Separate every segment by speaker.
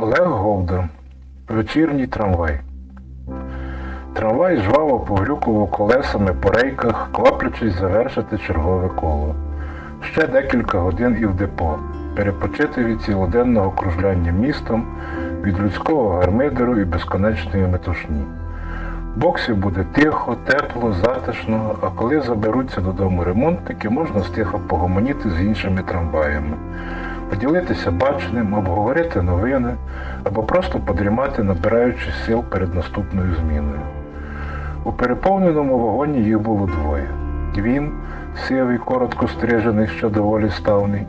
Speaker 1: Олег Говда. Вечірній трамвай. Трамвай жваво поглюкував колесами по рейках, кваплячись завершити чергове коло. Ще декілька годин і в депо. Перепочити від цілоденного кружляння містом, від людського гармидеру і безконечної метушні. В боксі буде тихо, тепло, затишно, а коли заберуться додому ремонтники, можна стихо погомоніти з іншими трамваями, поділитися баченим, обговорити новини або просто подрімати, набираючись сил перед наступною зміною. У переповненому вагоні їх було двоє. Він, сивий, коротко стрижений, ще доволі ставний,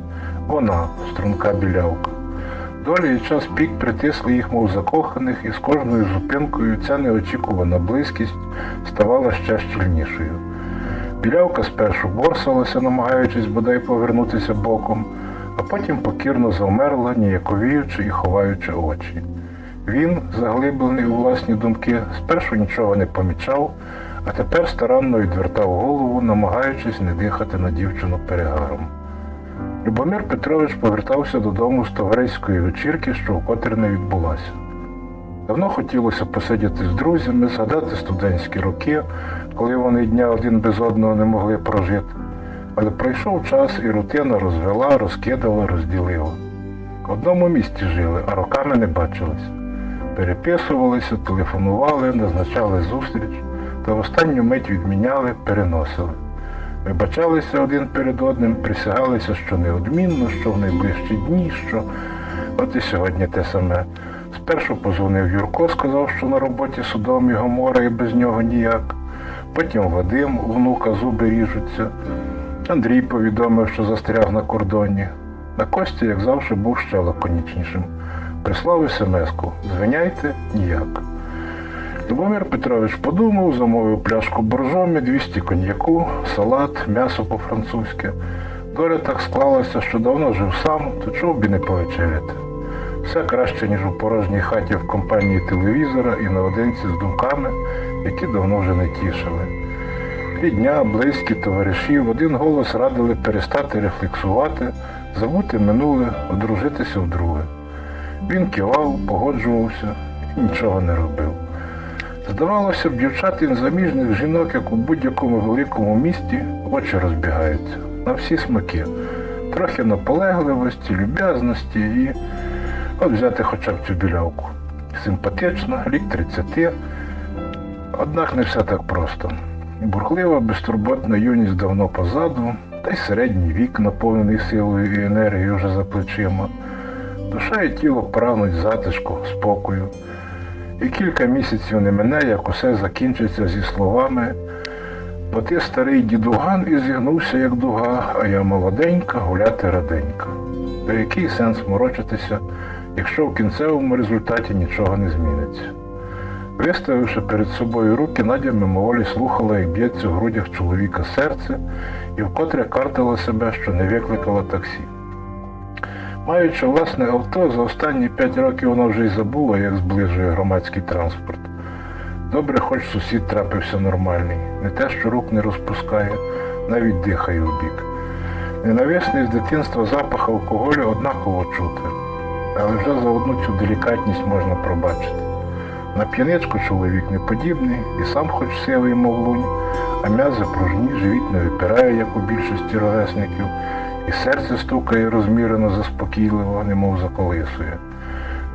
Speaker 1: вона, струнка білявка. Доля і час пік притисли їх, мов закоханих, і з кожною зупинкою ця неочікувана близькість ставала ще щільнішою. Білявка спершу борсалася, намагаючись бодай повернутися боком, а потім покірно завмерла, ніяковіючи і ховаючи очі. Він, заглиблений у власні думки, спершу нічого не помічав, а тепер старанно відвертав голову, намагаючись не дихати на дівчину перегаром. Любомир Петрович повертався додому з товариської вечірки, що вкотре не відбулася. Давно хотілося посидіти з друзями, згадати студентські роки, коли вони дня один без одного не могли прожити. Але пройшов час і рутина розвела, розкидала, розділила. В одному місті жили, а роками не бачились. Переписувалися, телефонували, назначали зустріч, та в останню мить відміняли, переносили. Вибачалися один перед одним, присягалися, що неодмінно, що в найближчі дні, що от і сьогодні те саме. Спершу позвонив Юрко, сказав, що на роботі судом його море і без нього ніяк. Потім Вадим, у внука зуби ріжуться. Андрій повідомив, що застряг на кордоні. На Кості, як завжди, був ще лаконічнішим. Прислав смс-ку Звиняйте ніяк. Любомир Петрович подумав, замовив пляшку боржомі, 200 коньяку, салат, м'ясо по-французьки. Доля так склалася, що давно жив сам, то чого б і не повечеряти. Все краще, ніж у порожній хаті в компанії телевізора і наодинці з думками, які давно вже не тішили. Рідня, близькі, товариші в один голос радили перестати рефлексувати, забути минуле, одружитися вдруге. Він кивав, погоджувався і нічого не робив. Здавалося б, дівчат і незаміжних жінок, як у будь-якому великому місті, очі розбігаються на всі смаки. Трохи наполегливості, люб'язності і от взяти хоча б цю білявку. Симпатична, рік 30, однак не все так просто. Бурхлива, безтурботна юність давно позаду, та й середній вік, наповнений силою і енергією вже за плечима. Душа і тіло прагнуть затишку, спокою. І кілька місяців не мине, як усе закінчиться зі словами Бо ти старий дідуган і зігнувся, як дуга, а я молоденька, гуляти раденька. Та який сенс морочитися, якщо в кінцевому результаті нічого не зміниться? Виставивши перед собою руки, Надя мимоволі слухала, як б'ється в грудях чоловіка серце, і вкотре картала себе, що не викликала таксі. Маючи власне авто, за останні п'ять років вона вже й забула, як зближує громадський транспорт. Добре, хоч сусід трапився нормальний, не те, що рук не розпускає, навіть дихає в бік. Ненависний з дитинства запах алкоголю однаково чути, але вже за одну цю делікатність можна пробачити. На п'яничку чоловік не подібний, і сам хоч сивий, мов лунь, а м'язи пружні, живіт не випирає, як у більшості ровесників, і серце стукає розмірено заспокійливо, немов заколисує.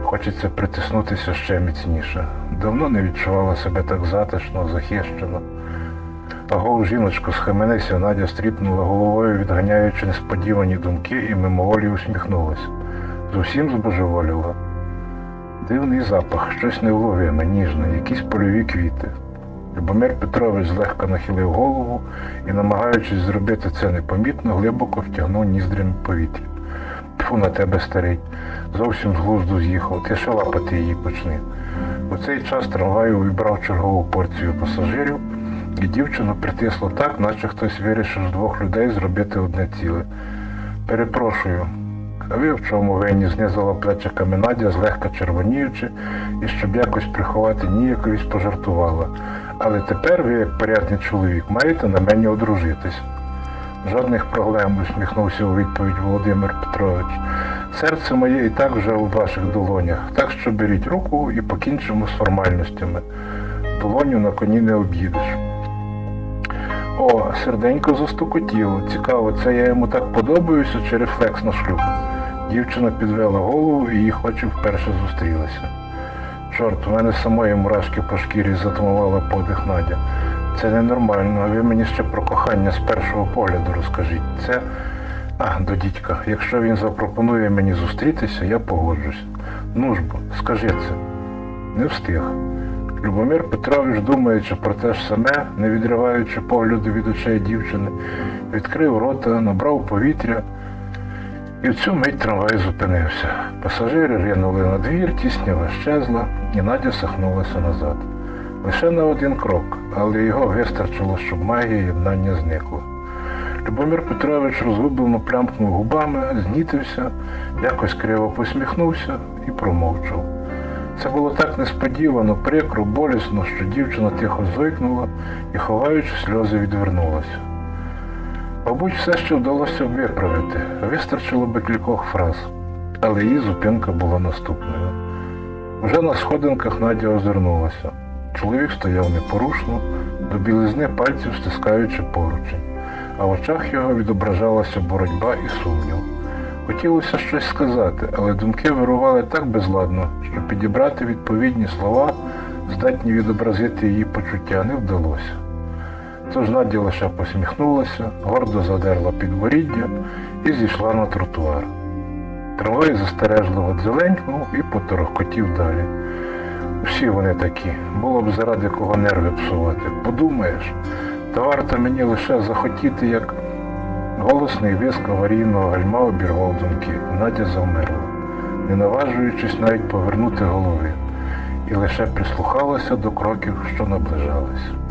Speaker 1: Хочеться притиснутися ще міцніше. Давно не відчувала себе так затишно, захищено. Агов, жіночко, схаменися, Надя стріпнула головою, відганяючи несподівані думки, і мимоволі усміхнулася. Зовсім збожеволіла. Дивний запах, щось невловиме, ніжне, якісь польові квіти. Любомир Петрович злегка нахилив голову і, намагаючись зробити це непомітно, глибоко втягнув ніздрями повітря. Тьфу на тебе, старий, зовсім з глузду з'їхав, ти ще лапати її почни. У цей час трамвай увібрав чергову порцію пасажирів, і дівчину притисло так, наче хтось вирішив з двох людей зробити одне ціле. Перепрошую, ви в чому винні знизила плечиками Надя, злегка червоніючи, і щоб якось приховати ніяковість пожартувала. Але тепер ви, як порядний чоловік, маєте на мені одружитись. Жодних проблем, усміхнувся у відповідь Володимир Петрович. Серце моє і так вже у ваших долонях, так що беріть руку і покінчимо з формальностями. Долоню на коні не об'їдеш. О, серденько застукотіло. Цікаво, це я йому так подобаюся чи рефлекс на шлюб. Дівчина підвела голову і їх очі вперше зустрілися. Чорт, у мене самої мурашки по шкірі затумувала подих Надя. Це ненормально, а ви мені ще про кохання з першого погляду розкажіть. Це. А, до дідька, якщо він запропонує мені зустрітися, я погоджусь. Ну ж бо, скажи це. Не встиг. Любомир Петрович, думаючи про те ж саме, не відриваючи погляду від очей дівчини, відкрив рота, набрав повітря, і в цю мить трамвай зупинився. Пасажири ринули на двір, тіснява щезла, і Надя сахнулася назад. Лише на один крок, але його вистачило, щоб магія єднання зникла. Любомир Петрович розгублено плямкнув губами, знітився, якось криво посміхнувся і промовчав. Це було так несподівано, прикро, болісно, що дівчина тихо зойкнула і, ховаючи сльози, відвернулася. Мабуть, все ще вдалося виправити, вистачило би кількох фраз, але її зупинка була наступною. Уже на сходинках Надя озирнулася. Чоловік стояв непорушно, до білизни пальців стискаючи поручень, а в очах його відображалася боротьба і сумнів. Хотілося щось сказати, але думки вирували так безладно, що підібрати відповідні слова, здатні відобразити її почуття, не вдалося. Тож Надя лише посміхнулася, гордо задерла підборіддя і зійшла на тротуар. Трамвай застережливо дзеленькнув і поторохкотів далі. Усі вони такі, було б заради кого нерви псувати. Подумаєш, та варто мені лише захотіти, як голосний виск аварійного гальма обірвав думки. Надя завмерла, не наважуючись навіть повернути голови, і лише прислухалася до кроків, що наближалися.